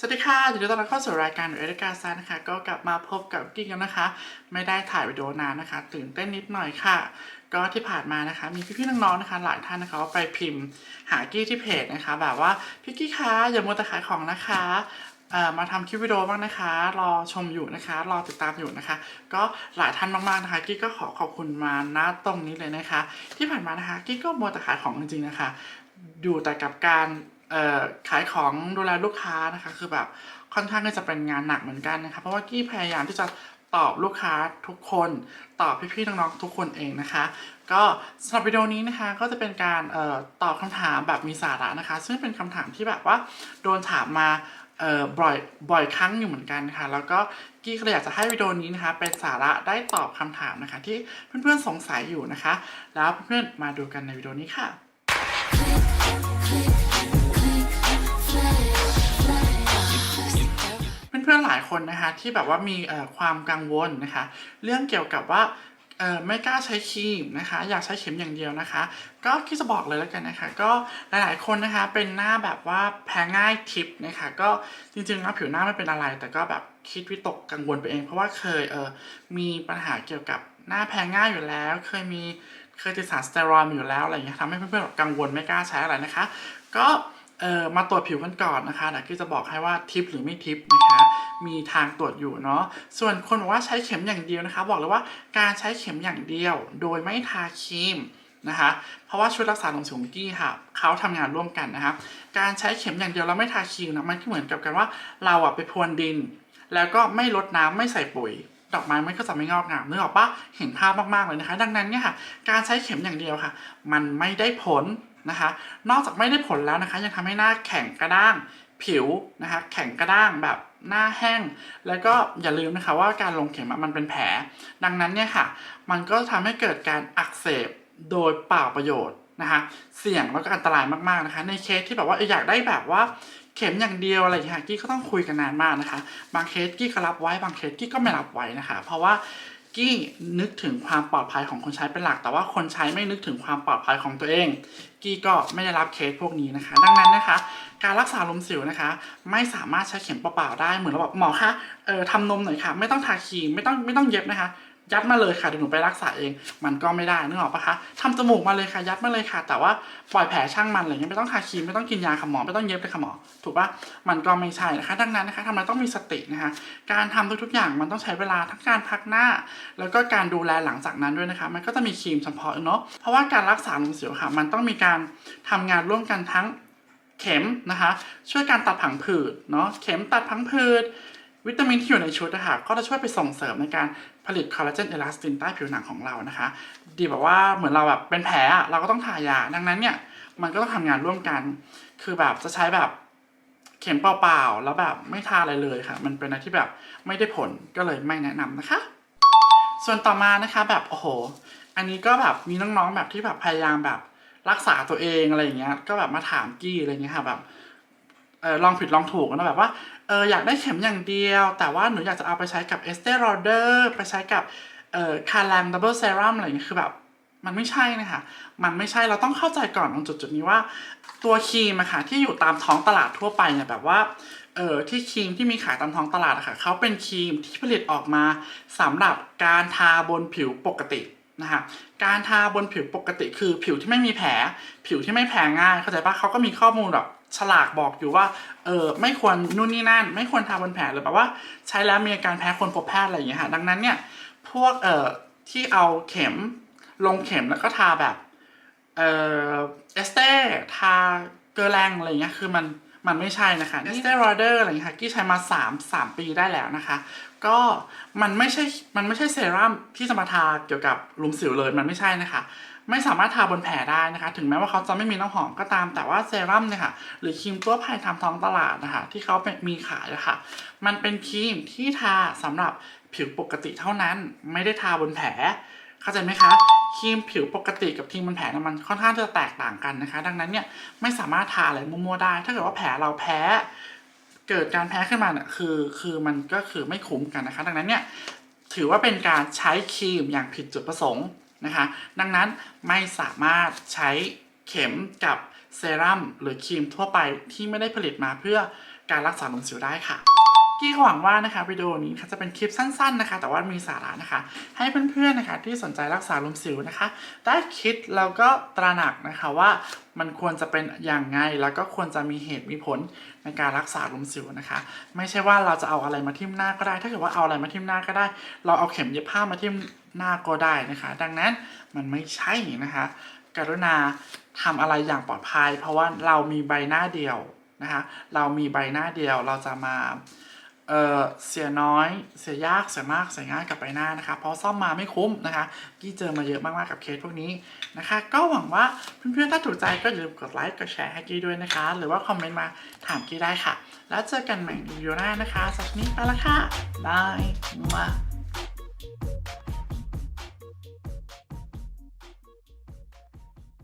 สวัสดีค่ะยินดีต้อนรับเข้าสู่รายการเอริกาซานะคะ ก็กลับมาพบกับกิ๊กกันนะคะ ไม่ได้ถ่ายวิดีโอนานนะคะ ตื่นเต้นนิดหน่อยค่ะ ก็ที่ผ่านมานะคะ มีพี่ๆน้องๆนะคะ หลายท่านนะคะไปพิมพ์หากี้ที่เพจนะคะ แบบว่าพี่กี้คะอย่ามัวแต่ขายของนะคะมาทำคลิปวิดีโอบ้างนะคะ รอชมอยู่นะคะ รอติดตามอยู่นะคะ ก็หลายท่านมากๆนะคะกี้ก็ขอขอบคุณมาณตรงนี้เลยนะคะ ที่ผ่านมานะคะกี้ก็มัวแต่ขายของจริงๆนะคะ อยู่แต่กับการ ขายของดูแลลูกค้านะคะ คือแบบค่อนข้างที่จะเป็นงานหนักเหมือนกันนะคะ เพราะว่ากี้พยายามที่จะตอบลูกค้าทุกคนตอบพี่ๆน้องๆทุกคนเองนะคะ ก็สำหรับวิดีโอนี้นะคะก็จะเป็นการออตอบคำถามแบบมีสาระนะคะ ซึ่งเป็นคำถามที่แบบว่าโดนถามมาบ่อยบ่อยครั้งอยู่เหมือนกันนะคะแล้วก็กี้ก็เลยอยากจะให้วิดีโอนี้นะคะ เป็นสาระได้ตอบคำถามนะคะ ที่เพื่อนๆสงสัยอยู่นะคะ แล้วเพื่อนๆมาดูกันในวิดีโอนี้ค่ะ หลายคนนะคะที่แบบว่ามีความกังวลนะคะเรื่องเกี่ยวกับว่าไม่กล้าใช้ครีมนะคะอยากใช้เข็มอย่างเดียวนะคะ ก็คิดจะบอกเลยแล้วกันนะคะ ก็หลายๆคนนะคะเป็นหน้าแบบว่าแพ้ง่ายทิปนะคะก็จริงๆแล้วผิวหน้าไม่เป็นอะไร แต่ก็แบบคิดวิตกกังวลไปเอง เพราะว่าเคยเออมีปัญหาเกี่ยวกับหน้าแพ้ง่ายอยู่แล้ว เคยมีเคยติดสารสเตียรอยด์อยู่แล้วอะไรอย่างเงี้ยทำให้เพื่อนๆแบบกังวลไม่กล้าใช้อะไรนะคะ ก็ เออมาตรวจผิวกันก่อนนะคะเดี๋ยวกี้จะบอกให้ว่าทิปหรือไม่ทิปนะคะ มีทางตรวจอยู่เนาะ ส่วนคนบอกว่าใช้เข็มอย่างเดียวนะคะ บอกเลยว่าการใช้เข็มอย่างเดียว โดยไม่ทาครีมนะคะ เพราะว่าชุดรักษาลมสูงกี้ค่ะเขาทำงานร่วมกันนะคะ การใช้เข็มอย่างเดียวแล้วไม่ทาครีมนะมันก็เหมือนกับกันว่าเราอะไปพรวนดิน แล้วก็ไม่ลดน้ำไม่ใส่ปุ๋ยดอกไม้มันก็จะไม่งอกงามนึกออกปะเห็นภาพมากๆเลยนะคะ ดังนั้นเนี่ยค่ะ การใช้เข็มอย่างเดียวค่ะ มันไม่ได้ผล นะคะ นอกจากไม่ได้ผลแล้วนะคะยังทำให้หน้าแข็งกระด้างผิวนะคะแข็งกระด้างแบบหน้าแห้ง แล้วก็อย่าลืมนะคะว่าการลงเข็มมันเป็นแผล ดังนั้นเนี่ยค่ะ มันก็ทำให้เกิดการอักเสบโดยเปล่าประโยชน์นะคะเสี่ยงแล้วก็อันตรายมากๆนะคะ ในเคสที่แบบว่าอยากได้แบบว่าเข็มอย่างเดียวอะไรอย่างเงี้ยกี้ก็ต้องคุยกันนานมากนะคะ บางเคสกี้ก็รับไว้บางเคสกี้ก็ไม่รับไว้นะคะ เพราะว่า กี้นึกถึงความปลอดภัยของคนใช้เป็นหลัก แต่ว่าคนใช้ไม่นึกถึงความปลอดภัยของตัวเอง กี้ก็ไม่ได้รับเคสพวกนี้นะคะ ดังนั้นนะคะ การรักษาลมสิวนะคะ ไม่สามารถใช้เข็มเปล่าๆได้เหมือนเราบอกหมอคะเออทำนมหน่อยค่ะ ไม่ต้องทาครีมไม่ต้องไม่ต้องเย็บนะคะ ยัดมาเลยค่ะเดี๋ยวหนูไปรักษาเอง มันก็ไม่ได้นึกออกปะคะทำจมูกมาเลยค่ะยัดมาเลยค่ะ แต่ว่าปล่อยแผลช่างมันอะไรเงี้ยไม่ต้องทาครีมไม่ต้องกินยาค่ะหมอไม่ต้องเย็บเลยค่ะหมอถูกปะมันก็ไม่ใช่นะคะ ดังนั้นนะคะทำไมต้องมีสตินะคะ การทำทุกๆอย่างมันต้องใช้เวลาทั้งการพักหน้า แล้วก็การดูแลหลังจากนั้นด้วยนะคะ มันก็จะมีครีมเฉพาะเนาะเพราะว่าการรักษาลมสิวค่ะ มันต้องมีการทำงานร่วมกันทั้งเข็มนะคะ ช่วยการตัดผังผืดเนาะเข็มตัดผังผืดวิตามินที่อยู่ในชุดนะคะก็จะช่วยไปส่งเสริมในการ ผลิตคอลลาเจนเอลาสตินใต้ผิวหนังของเรานะคะ ดีแบบว่าเหมือนเราแบบเป็นแผลเราก็ต้องทายา ดังนั้นเนี่ยมันก็ต้องทำงานร่วมกัน คือแบบจะใช้แบบเข็มเปล่าๆ แล้วแบบไม่ทาอะไรเลยค่ะ มันเป็นอะไรที่แบบไม่ได้ผลก็เลยไม่แนะนำนะคะ ส่วนต่อมานะคะแบบโอ้โห อันนี้ก็แบบมีน้องๆแบบที่แบบพยายามแบบรักษาตัวเองอะไรอย่างเงี้ย ก็แบบมาถามกี้อะไรเงี้ยค่ะแบบ เออลองผิดลองถูกนะแบบว่าเอออยากได้เข็มอย่างเดียว แต่ว่าหนูอยากจะเอาไปใช้กับเอสเตอรอเดอร์ไปใช้กับเอ่อคารัมดับเบิลเซรั่มอะไรเงี้ยคือแบบมันไม่ใช่นะคะมันไม่ใช่เราต้องเข้าใจก่อนตรงจุดจุดนี้ว่า ตัวครีมอะค่ะที่อยู่ตามท้องตลาดทั่วไปเนี่ยแบบว่าเออที่ครีมที่มีขายตามท้องตลาดอะค่ะเขาเป็นครีมที่ผลิตออกมาสำหรับการทาบนผิวปกตินะคะการทาบนผิวปกติคือผิวที่ไม่มีแผล ผิวที่ไม่แพ้ง่ายเข้าใจปะเขาก็มีข้อมูลแบบ ฉลากบอกอยู่ว่า เออไม่ควรนู่นนี่นั่น ไม่ควรทาบนแผลหรือแบบว่า ใช้แล้วมีอาการแพ้คนพบแพทย์อะไรอย่างเงี้ยค่ะดังนั้นเนี่ยพวกเอ่อที่เอาเข็มลงเข็มแล้วก็ทาแบบเอ่อเอสเต้ทาเกลือแรงอะไรเงี้ยคือมันมันไม่ใช่นะคะเอสเต้รอเดอร์อะไรเงี้ยค่ะกี้ใช้มา3 3ปีได้แล้วนะคะ ก็มันไม่ใช่มันไม่ใช่เซรั่มที่จะมาทาเกี่ยวกับหลุมสิวเลยมันไม่ใช่นะคะ ไม่สามารถทาบนแผลได้นะคะ ถึงแม้ว่าเขาจะไม่มีน้ำหอมก็ตามแต่ว่าเซรั่มเนี่ยค่ะหรือครีมตัวพายตามท้องตลาดนะคะ ที่เขาเป็นมีขายนะคะมันเป็นครีมที่ทาสำหรับผิวปกติเท่านั้น ไม่ได้ทาบนแผลเข้าใจไหมคะครีมผิวปกติกับครีมบนแผลมันค่อนข้างจะแตกต่างกันนะคะ ดังนั้นเนี่ยไม่สามารถทาอะไรมั่วๆได้ ถ้าเกิดว่าแผลเราแพ้เกิดการแพ้ขึ้นมาเนี่ยคือคือมันก็คือไม่คุ้มกันนะคะ ดังนั้นเนี่ยถือว่าเป็นการใช้ครีมอย่างผิดจุดประสงค์ นะคะ ดังนั้นไม่สามารถใช้เข็มกับเซรั่มหรือครีมทั่วไปที่ไม่ได้ผลิตมาเพื่อการรักษาหลุมสิวได้ค่ะกี้หวังว่านะคะวิดีโอนี้จะเป็นคลิปสั้นๆนะคะ แต่ว่ามีสาระนะคะ ให้เพื่อนๆนะคะ ที่สนใจรักษาลมสิวนะคะ ได้คิดแล้วก็ตระหนักนะคะว่ามันควรจะเป็นอย่างไงแล้วก็ควรจะมีเหตุมีผลในการรักษาลมสิวนะคะ ไม่ใช่ว่าเราจะเอาอะไรมาทิ่มหน้าก็ได้ ถ้าเกิดว่าเอาอะไรมาทิ่มหน้าก็ได้ เราเอาเข็มเย็บผ้ามาทิ่ม หน้าก็ได้นะคะ ดังนั้นมันไม่ใช่นะคะ กรุณาทำอะไรอย่างปลอดภัย เพราะว่าเรามีใบหน้าเดียวนะคะ เรามีใบหน้าเดียวเราจะมาเเสียน้อย เสียยาก เสียมาก เสียง่ายกับใบหน้านะคะ เพราะซ่อมมาไม่คุ้มนะคะ กี้เจอมาเยอะมากๆกับเคสพวกนี้นะคะ ก็หวังว่าเพื่อนๆ ถ้าถูกใจก็อย่าลืมกดไลค์ กดแชร์ให้กี้ด้วยนะคะ หรือว่าคอมเมนต์มาถามกี้ได้ค่ะ แล้วเจอกันใหม่ในวิดีโอหน้านะคะสำหรับวันนี้ไปละค่ะบายมา